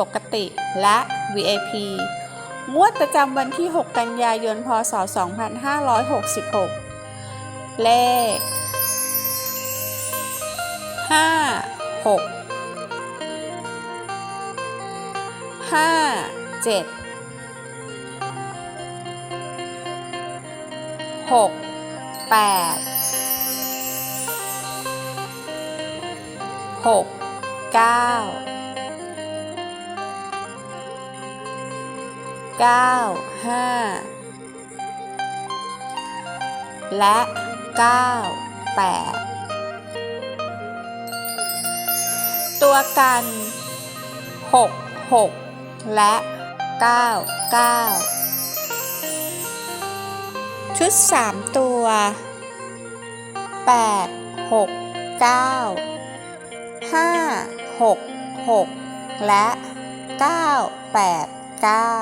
ปกติและ VIP งวดประจำวันที่ 6 กันยายน พศ 2566 เลข 5 6 5 7 6 8หก เก้าห้าและเก้าแปดตัวกันหกหกและเก้าเก้าชุดสามตัวแปดหกเก้าห้าหกหกและเก้าแปดเก้า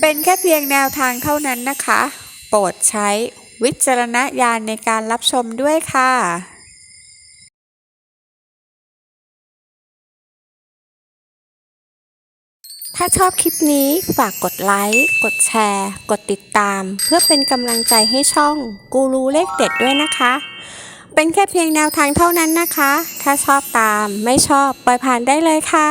เป็นแค่เพียงแนวทางเท่านั้นนะคะ โปรดใช้วิจารณญาณในการรับชมด้วยค่ะถ้าชอบคลิปนี้ฝากกดไลค์ กดแชร์ กดติดตาม เพื่อเป็นกำลังใจให้ช่องกูรูเลขเด็ดด้วยนะคะ เป็นแค่เพียงแนวทางเท่านั้นนะคะ ถ้าชอบตามไม่ชอบปล่อยผ่านได้เลยค่ะ